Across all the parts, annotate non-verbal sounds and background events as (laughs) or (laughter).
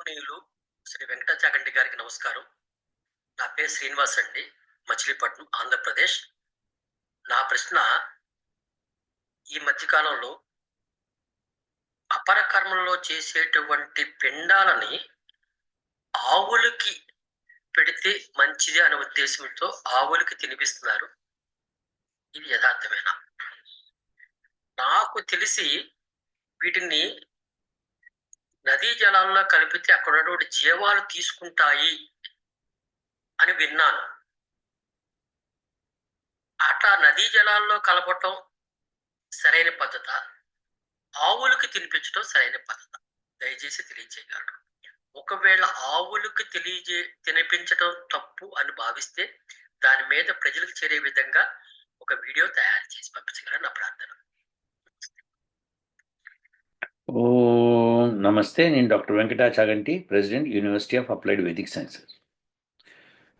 గౌరవనీయులు శ్రీ వెంకటాచాగండి గారికి నమస్కారం. నా పేరు శ్రీనివాస్ అండి మచిలీపట్నం ఆంధ్రప్రదేశ్. నా ప్రశ్న ఈ మధ్యకాలంలో అపర కర్మంలో చేసేటువంటి పిండాలని ఆవులకి పెడితే మంచిది అనే ఉద్దేశంతో ఆవులకి తినిపిస్తున్నారు. ఇది యథార్థమేనా? నాకు తెలిసి వీటిని నదీ జలాల్లో కలిపితే అక్కడ ఉన్నటువంటి జీవాలు తీసుకుంటాయి అని విన్నాను. అట్లా నదీ జలాల్లో కలపటం సరైన పద్ధత ఆవులకు తినిపించడం సరైన పద్ధత. దయచేసి తెలియజేయగలరు ఒకవేళ ఆవులకు తెలియజే తినిపించడం తప్పు అని భావిస్తే దాని మీద ప్రజలకు చేరే విధంగా ఒక వీడియో తయారు చేసి పంపించగలరు నా ప్రార్థన. ఓ నమస్తే నేను doctor Venkata Chaganti president university of applied Vedic sciences.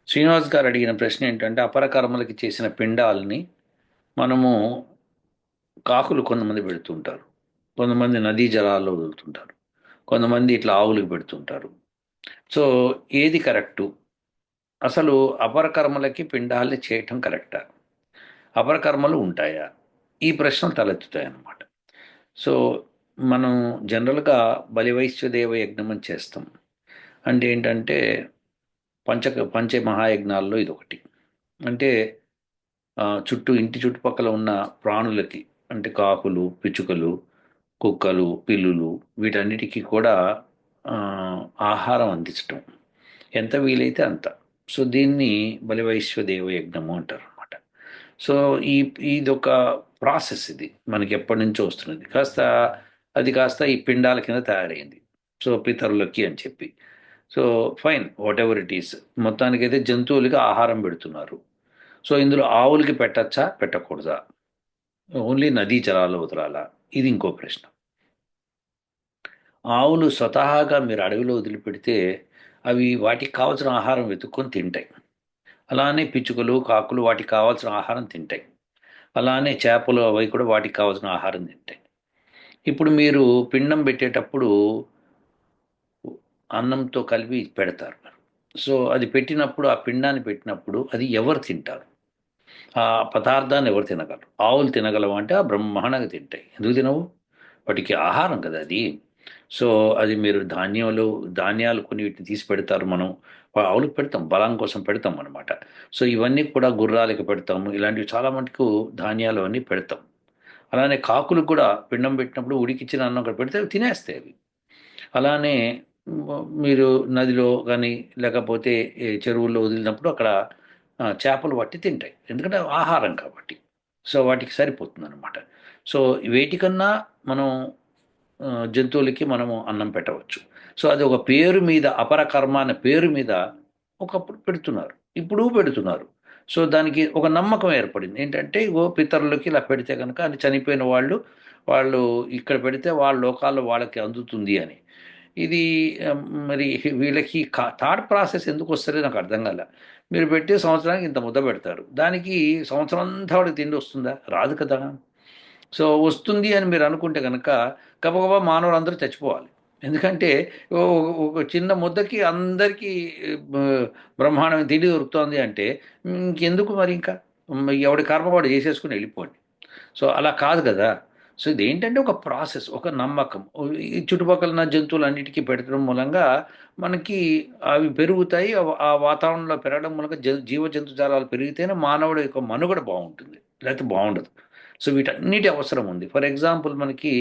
Srinivas గారు అడిగిన ప్రశ్న ఏంటంటే అపర కర్మలకి చేసిన పిండాలని మనము కాకులు కొంతమంది పెడుతుంటారు. కొంతమంది నదీ జలాల్లో వదులుతుంటారు. కొంతమంది ఇట్లా ఆవులకు పెడుతుంటారు. సో ఏది కరెక్టు? అసలు అపరకర్మలకి పిండాలని చేయటం కరెక్టా? అపరకర్మలు ఉంటాయా? ఈ ప్రశ్నలు తలెత్తుతాయి అన్నమాట సో మనం జనరల్గా బలివైశ్వదేవ యజ్ఞం అని చేస్తాం. అంటే ఏంటంటే పంచ పంచ మహాయజ్ఞాల్లో ఇది ఒకటి అంటే చుట్టూ ఇంటి చుట్టుపక్కల ఉన్న ప్రాణులకి అంటే కాకులు పిచ్చుకలు కుక్కలు పిల్లులు వీటన్నిటికీ కూడా ఆహారం అందించటం. ఎంత వీలైతే అంత. సో దీన్ని బలివైశ్వదేవ యజ్ఞము అంటారు అనమాట సో ఈ ఇదొక ప్రాసెస్ ఇది. మనకి ఎప్పటి నుంచో వస్తున్నది. కాస్త అది కాస్త ఈ పిండాల కింద తయారైంది. సో పితరులకి అని చెప్పి. So fine whatever it is మొత్తానికైతే జంతువులకి ఆహారం పెడుతున్నారు. సో ఇందులో ఆవులకి పెట్టచ్చా? పెట్టకూడదా? ఓన్లీ నదీ జలాలు వదలాలా? ఇది ఇంకో ప్రశ్న. ఆవులు స్వతహాగా మీరు అడవిలో వదిలిపెడితే అవి వాటికి కావాల్సిన ఆహారం వెతుక్కొని తింటాయి. అలానే పిచ్చుకలు కాకులు వాటికి కావాల్సిన ఆహారం తింటాయి. అలానే చేపలు అవి కూడా వాటికి కావాల్సిన ఆహారం తింటాయి. ఇప్పుడు మీరు పిండం పెట్టేటప్పుడు అన్నంతో కలిపి పెడతారు. సో అది పెట్టినప్పుడు ఆ పిండాన్ని పెట్టినప్పుడు అది ఎవరు తింటారు? ఆ పదార్థాన్ని ఎవరు తినగలరు? ఆవులు తినగలవు అంటే ఆ బ్రహ్మాండంగా తింటాయి. ఎందుకు తినవు? వాటికి ఆహారం కదా అది. సో అది మీరు ధాన్యాలు ధాన్యాలు కొన్ని వీటిని తీసి పెడతారు మనం. ఆవులకు పెడతాం బలం కోసం పెడతాం అనమాట సో ఇవన్నీ కూడా గుర్రాలకి పెడతాము. ఇలాంటివి చాలా మటుకు ధాన్యాలు అన్నీ పెడతాం. అలానే కాకులు కూడా పిండం పెట్టినప్పుడు ఉడికిచ్చిన అన్నం అక్కడ పెడితే అవి తినేస్తాయి అవి. అలానే మీరు నదిలో కానీ లేకపోతే చెరువుల్లో వదిలినప్పుడు అక్కడ చేపలు పట్టి తింటాయి. ఎందుకంటే ఆహారం కాబట్టి. సో వాటికి సరిపోతుంది అనమాట సో వేటికన్నా మనం జంతువులకి మనము అన్నం పెట్టవచ్చు. సో అది ఒక పేరు మీద అపరకర్మ అనే పేరు మీద ఒకప్పుడు పెడుతున్నారు. ఇప్పుడు పెడుతున్నారు. సో దానికి ఒక నమ్మకం ఏర్పడింది. ఏంటంటే ఇగో పితరులకి ఇలా పెడితే కనుక అది చనిపోయిన వాళ్ళు వాళ్ళు ఇక్కడ పెడితే వాళ్ళ లోకాల్లో వాళ్ళకి అందుతుంది అని. ఇది మరి వీళ్ళకి థాట్ ప్రాసెస్ ఎందుకు వస్తుంది నాకు అర్థం కాల. మీరు పెట్టే సంవత్సరానికి ఇంత ముద్ద పెడతారు. దానికి సంవత్సరం అంతా వాడికి తిండి వస్తుందా? రాదు కదా. సో వస్తుంది అని మీరు అనుకుంటే కనుక గబగబా మానవులు అందరూ చచ్చిపోవాలి. ఎందుకంటే ఒక చిన్న ముద్దకి అందరికీ బ్రహ్మాండమైన తిండి దొరుకుతుంది అంటే ఇంకెందుకు మరి ఇంకా? ఎవడి కర్మవాడు చేసేసుకుని వెళ్ళిపోండి. సో అలా కాదు కదా. సో ఇది ఏంటంటే ఒక ప్రాసెస్ ఒక నమ్మకం. ఈ చుట్టుపక్కల ఉన్న జంతువులన్నిటికీ పెట్టడం మూలంగా మనకి అవి పెరుగుతాయి ఆ- వాతావరణంలో పెరగడం మూలంగా జ- జీవ జంతుజాలాలు పెరిగితేనే మానవుడు యొక్క మనుగడ బాగుంటుంది. లేకపోతే బాగుండదు. సో వీటన్నిటి అవసరం ఉంది. ఫర్ ఎగ్జాంపుల్ మనకి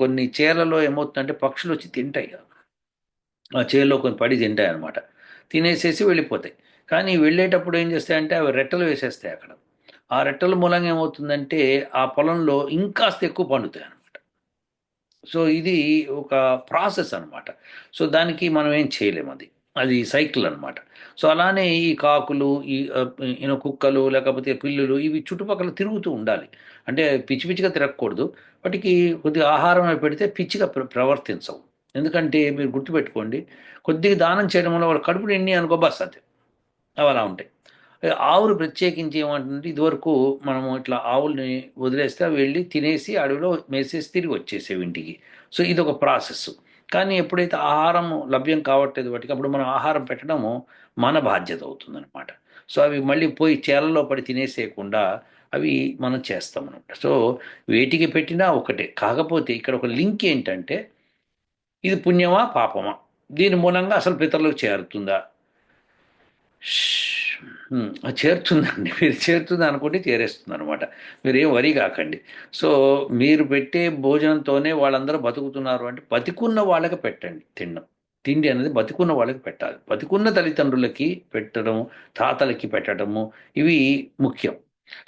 కొన్ని చేలలో ఏమవుతుందంటే పక్షులు వచ్చి తింటాయి. ఆ చేలో కొన్ని పడి తింటాయి అనమాట తినేసేసి వెళ్ళిపోతాయి. కానీ వెళ్ళేటప్పుడు ఏం చేస్తాయంటే అవి రెట్టలు వేసేస్తాయి అక్కడ. ఆ రెట్టల మూలంగా ఏమవుతుందంటే ఆ పొలంలో ఇంకాస్త ఎక్కువ పండుతాయి అనమాట సో ఇది ఒక ప్రాసెస్ అనమాట సో దానికి మనం ఏం చేయలేము అది. అది సైకిల్ అనమాట సో అలానే ఈ కాకులు ఈ ఈయన కుక్కలు లేకపోతే పిల్లులు ఇవి చుట్టుపక్కల తిరుగుతూ ఉండాలి. అంటే పిచ్చి పిచ్చిగా తిరగకూడదు. వాటికి కొద్దిగా ఆహారం పెడితే పిచ్చిగా ప్ర ప్రవర్తించవు. ఎందుకంటే మీరు గుర్తుపెట్టుకోండి కొద్దిగా దానం చేయడం వల్ల వాళ్ళ కడుపు నిండి అనుకో బస్ అంతే అవి అలా ఉంటాయి. ఆవులు ప్రత్యేకించి ఏమంటుంటే ఇదివరకు మనము ఇట్లా ఆవుల్ని వదిలేస్తే వెళ్ళి తినేసి అడవిలో మేసేసి తిరిగి వచ్చేసేవి ఇంటికి. సో ఇది ఒక ప్రాసెస్ కానీ ఎప్పుడైతే ఆహారం లభ్యం కావట్లేదు వాటికి అప్పుడు మనం ఆహారం పెట్టడము మన బాధ్యత అవుతుందన్నమాట సో అవి మళ్ళీ పోయి చేలలో పడి తినేసేయకుండా అవి మనం చేస్తాం అనమాట సో వేటికి పెట్టినా ఒకటే. కాకపోతే ఇక్కడ ఒక లింక్ ఏంటంటే ఇది పుణ్యమా పాపమా? దీని మూలంగా అసలు పితరులకు చేరుతుందా? అది చేరుతుందండి. (laughs) మీరు చేరుతుంది అనుకుంటే చేరేస్తుంది అనమాట మీరు ఏం వరి కాకండి. సో మీరు పెట్టే భోజనంతోనే వాళ్ళందరూ బతుకుతున్నారు అంటే బతికున్న వాళ్ళకి పెట్టండి తినడం తిండి అనేది బతికున్న వాళ్ళకి పెట్టాలి. బతికున్న తల్లిదండ్రులకి పెట్టడం తాతలకి పెట్టడము ఇవి ముఖ్యం.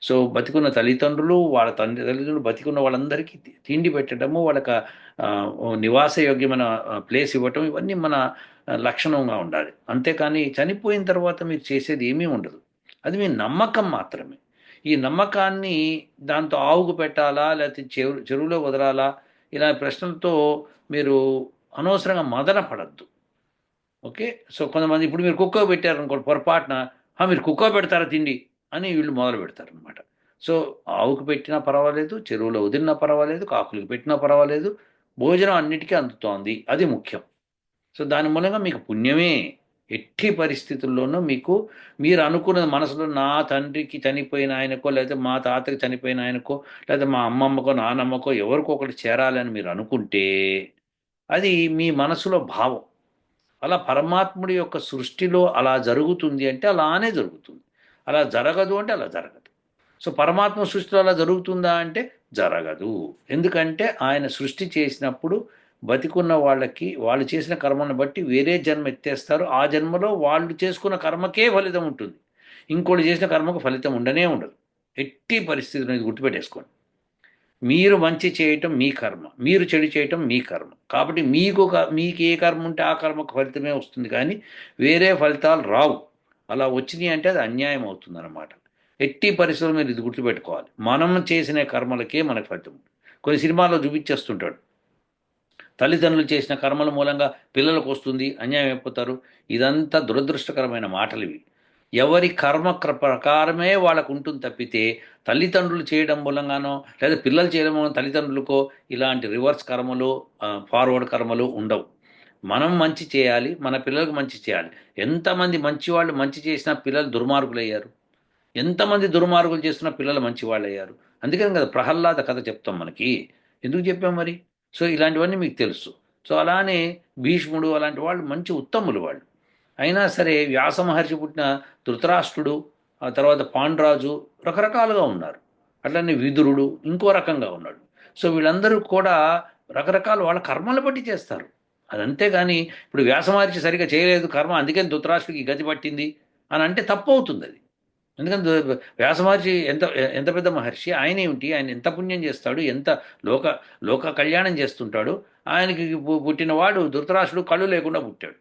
సో బతికున్న తల్లిదండ్రులు వాళ్ళ తండ్రి తల్లిదండ్రులు బతికున్న వాళ్ళందరికీ తిండి పెట్టడము వాళ్ళకి నివాస యోగ్యమైన నివాసయోగ్యమైన ప్లేస్ ఇవ్వటం ఇవన్నీ మన లక్షణంగా ఉండాలి. అంతేకాని చనిపోయిన తర్వాత మీరు చేసేది ఏమీ ఉండదు. అది మీ నమ్మకం మాత్రమే. ఈ నమ్మకాన్ని దాంతో ఆవుకు పెట్టాలా లేకపోతే చెరు చెరువులో వదలాలా ఇలా ప్రశ్నలతో మీరు అనవసరంగా మదన పడద్దు. ఓకే? సో కొంతమంది ఇప్పుడు మీరు కుక్క పెట్టారు అనుకోండి పొరపాటున మీరు కుక్క పెడతారా తిండి? అని వీళ్ళు మొదలు పెడతారనమాట సో ఆవుకు పెట్టినా పర్వాలేదు చెరువులో వదిలినా పర్వాలేదు కాకులకు పెట్టినా పర్వాలేదు భోజనం అన్నిటికీ అందుతోంది. అది ముఖ్యం. సో దాని మూలంగా మీకు పుణ్యమే. ఎట్టి పరిస్థితుల్లోనూ మీకు మీరు అనుకున్న మనసులో నా తండ్రికి చనిపోయిన ఆయనకో లేకపోతే మా తాతకి చనిపోయిన ఆయనకో లేకపోతే మా అమ్మమ్మకో నానమ్మకో ఎవరికో ఒకటి చేరాలని మీరు అనుకుంటే అది మీ మనసులో భావం. అలా పరమాత్ముడి యొక్క సృష్టిలో అలా జరుగుతుంది అంటే అలానే జరుగుతుంది. అలా జరగదు అంటే అలా జరగదు. సో పరమాత్మ సృష్టిలో అలా జరుగుతుందా అంటే జరగదు. ఎందుకంటే ఆయన సృష్టి చేసినప్పుడు బతికున్న వాళ్ళకి వాళ్ళు చేసిన కర్మను బట్టి వేరే జన్మ ఎత్తేస్తారు. ఆ జన్మలో వాళ్ళు చేసుకున్న కర్మకే ఫలితం ఉంటుంది. ఇంకోటి చేసిన కర్మకు ఫలితం ఉండనే ఉండదు. ఎట్టి పరిస్థితులు ఇది గుర్తుపెట్టేసుకోండి. మీరు మంచి చేయటం మీ కర్మ. మీరు చెడు చేయటం మీ కర్మ. కాబట్టి మీకు మీకు ఏ కర్మ ఉంటే ఆ కర్మకు ఫలితమే వస్తుంది కానీ వేరే ఫలితాలు రావు. అలా వచ్చినాయి అంటే అది అన్యాయం అవుతుంది అనమాట ఎట్టి పరిస్థితులు మీరు ఇది గుర్తుపెట్టుకోవాలి. మనం చేసిన కర్మలకే మనకు ఫలితం. కొన్ని సినిమాల్లో చూపించేస్తుంటాడు. తల్లిదండ్రులు చేసిన కర్మల మూలంగా పిల్లలకు వస్తుంది అన్యాయం అయిపోతారు. ఇదంతా దురదృష్టకరమైన మాటలు ఇవి. ఎవరి కర్మ ప్రకారమే వాళ్ళకు ఉంటుంది తప్పితే తల్లిదండ్రులు చేయడం మూలంగానో లేదా పిల్లలు చేయడం తల్లిదండ్రులకో ఇలాంటి రివర్స్ కర్మలు ఫార్వర్డ్ కర్మలు ఉండవు. మనం మంచి చేయాలి మన పిల్లలకు మంచి చేయాలి. ఎంతమంది మంచి వాళ్ళు మంచి చేసినా పిల్లలు దుర్మార్గులు అయ్యారు ఎంతమంది దుర్మార్గులు చేస్తున్నా పిల్లలు మంచి వాళ్ళు అయ్యారు అందుకని కదా ప్రహ్లాద కథ చెప్తాం మనకి. ఎందుకు చెప్పాం మరి? సో ఇలాంటివన్నీ మీకు తెలుసు. సో అలానే భీష్ముడు అలాంటి వాళ్ళు మంచి ఉత్తములు వాళ్ళు. అయినా సరే వ్యాస మహర్షి పుట్టిన ధృతరాష్ట్రుడు ఆ తర్వాత పాండ్రాజు రకరకాలుగా ఉన్నారు. అట్లనే విదురుడు ఇంకో రకంగా ఉన్నాడు. సో వీళ్ళందరూ కూడా రకరకాల వాళ్ళ కర్మలు బట్టి చేస్తారు. అది ఇప్పుడు వ్యాసమహర్షి సరిగా చేయలేదు కర్మ అందుకని ధృతరాష్ట్రుడికి గతి పట్టింది? అని అంటే తప్పు అవుతుంది అది. ఎందుకంటే వ్యాసమహర్షి ఎంత ఎంత పెద్ద మహర్షి ఆయన ఏమిటి? ఆయన ఎంత పుణ్యం చేస్తాడు? ఎంత లోక లోక కళ్యాణం చేస్తుంటాడు? ఆయనకి పు- పుట్టినవాడు ధృతరాష్ట్రుడు కళ్ళు లేకుండా పుట్టాడు.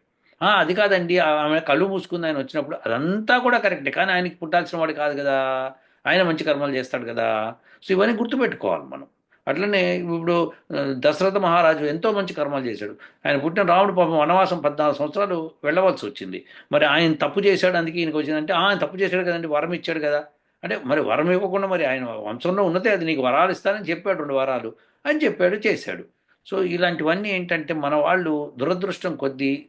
అది కాదండి. ఆ- ఆమె కళ్ళు మూసుకుంది ఆయన వచ్చినప్పుడు అదంతా కూడా కరెక్టే. కానీ ఆయనకి పుట్టాల్సిన వాడు కాదు కదా. ఆయన మంచి కర్మలు చేస్తాడు కదా. సో ఇవన్నీ గుర్తుపెట్టుకోవాలి మనం. అట్లనే ఇప్పుడు దశరథ మహారాజు ఎంతో మంచి కర్మలు చేశాడు. ఆయన పుట్టిన రాముడు పాపం వనవాసం పద్నాలుగు సంవత్సరాలు వెళ్ళవలసి వచ్చింది. మరి ఆయన తప్పు చేశాడు అందుకే ఈయనకి వచ్చిందంటే ఆయన తప్పు చేశాడు కదండి వరం ఇచ్చాడు కదా. అంటే మరి వరం ఇవ్వకుండా మరి ఆయన వంశంలో ఉన్నదే అది నీకు వరాలు ఇస్తానని చెప్పాడు రెండు వరాలు అని చెప్పాడు చేశాడు. సో ఇలాంటివన్నీ ఏంటంటే మన వాళ్ళు దురదృష్టం కొద్దీ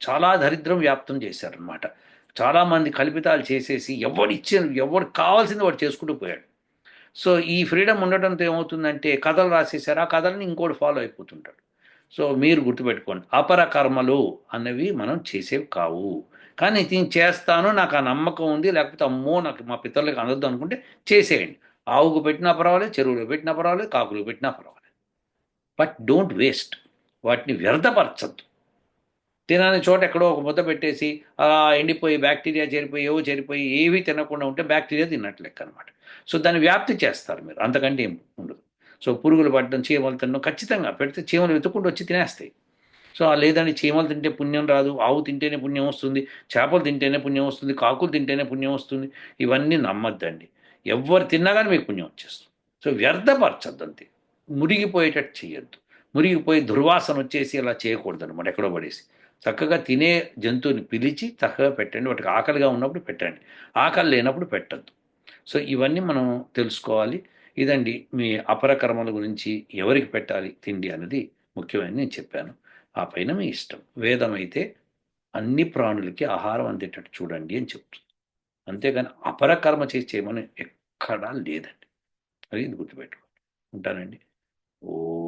చాలా దరిద్రం వ్యాప్తం చేశారనమాట చాలామంది కల్పితాలు చేసేసి ఎవడు ఇచ్చిన ఎవడు కావాల్సింది వాడు చేసుకుంటూ పోయాడు. సో ఈ ఫ్రీడమ్ ఉండటంతో ఏమవుతుందంటే కథలు రాసేసారు ఆ కథల్ని ఇంకోటి ఫాలో అయిపోతుంటాడు. సో మీరు గుర్తుపెట్టుకోండి అపర కర్మలు అన్నవి మనం చేసేవి కావు. కానీ దీన్ని చేస్తాను నాకు ఆ నమ్మకం ఉంది లేకపోతే అమ్మో నాకు మా పితరులకు అందద్దు అనుకుంటే చేసేయండి. ఆవుకు పెట్టినా పర్వాలేదు చెరువులో పెట్టినా పర్వాలేదు కాకులు పెట్టినా పర్వాలేదు. బట్ డోంట్ వేస్ట్ వాటిని వ్యర్థపరచద్దు. తినని చోట ఎక్కడో ఒక ముద్ద పెట్టేసి ఎండిపోయి బ్యాక్టీరియా చేరిపోయి ఏవో చేరిపోయి ఏవి తినకుండా ఉంటే బ్యాక్టీరియా తిన్నట్లు లెక్క అనమాట సో దాన్ని వ్యాప్తి చేస్తారు మీరు. అంతకంటే ఏం ఉండదు. సో పురుగులు పట్టడం చీమలు తినడం ఖచ్చితంగా పెడితే చీమలు వెతుక్కుంటూ వచ్చి తినేస్తాయి. సో ఆ చీమలు తింటే పుణ్యం రాదు ఆవు తింటేనే పుణ్యం వస్తుంది చేపలు తింటేనే పుణ్యం వస్తుంది కాకులు తింటేనే పుణ్యం వస్తుంది. ఇవన్నీ నమ్మద్దండి. ఎవరు తిన్నా కానీ మీకు పుణ్యం వచ్చేస్తుంది. సో వ్యర్థపరచద్దు అంతే. మురిగిపోయేటట్టు చేయొద్దు మురిగిపోయి దుర్వాసన వచ్చేసి అలా చేయకూడదు అనమాట ఎక్కడో పడేసి. చక్కగా తినే జంతువుని పిలిచి చక్కగా పెట్టండి. వాటికి ఆకలిగా ఉన్నప్పుడు పెట్టండి. ఆకలి లేనప్పుడు పెట్టద్దు. సో ఇవన్నీ మనం తెలుసుకోవాలి. ఇదండి మీ అపరకర్మల గురించి ఎవరికి పెట్టాలి తిండి అనేది ముఖ్యమైన నేను చెప్పాను. ఆ పైన మీ ఇష్టం. వేదం అయితే అన్ని ప్రాణులకి ఆహారం అందేటట్టు చూడండి అని చెప్తుంది. అంతేగాని అపరకర్మ చేసి చేయమని ఎక్కడా లేదండి. అది గుర్తుపెట్టుకోండి. ఉంటానండి. ఓ